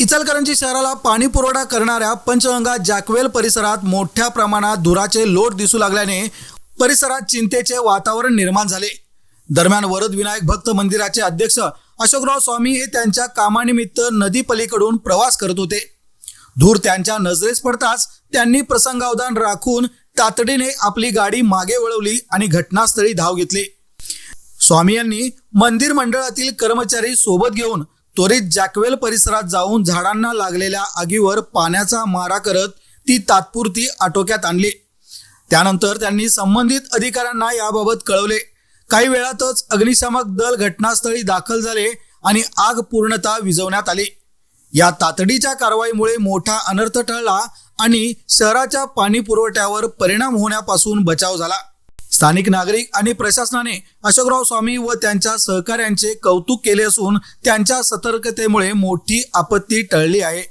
इचलकरंजी शहराला पाणी पुरवठा करणाऱ्या पंचगंगा जॅकवेल परिसरात मोठ्या प्रमाणात धुराचे लोट दिसू लागल्याने परिसरात चिंतेचे वातावरण निर्माण झाले. दरम्यान वरद विनायक भक्त मंदिराचे अध्यक्ष अशोकराव स्वामी हे त्यांच्या कामानिमित्त नदी पलीकडून प्रवास करत होते. धूर त्यांच्या नजरेस पडताच त्यांनी प्रसंगावधान राखून तातडीने आपली गाडी मागे वळवली आणि घटनास्थळी धाव घेतली. स्वामी यांनी मंदिर मंडळातील कर्मचारी सोबत घेऊन त्वरित जॅकवेल परिसरात जाऊन झाडांना लागलेल्या आगीवर पाण्याचा मारा करत ती तात्पुरती आटोक्यात आणली. त्यानंतर त्यांनी संबंधित अधिकाऱ्यांना याबाबत कळवले. काही वेळातच अग्निशामक दल घटनास्थळी दाखल झाले आणि आग पूर्णतः विझवण्यात आली. या तातडीच्या कारवाईमुळे मोठा अनर्थ टळला आणि शहराच्या पाणी पुरवठ्यावर परिणाम होण्यापासून बचाव झाला. स्थानिक नागरिक आणि प्रशासनाने अशोकराव स्वामी व त्यांच्या सहकाऱ्यांचे कौतुक केले असून त्यांच्या सतर्कतेमुळे मोठी आपत्ती टळली आहे.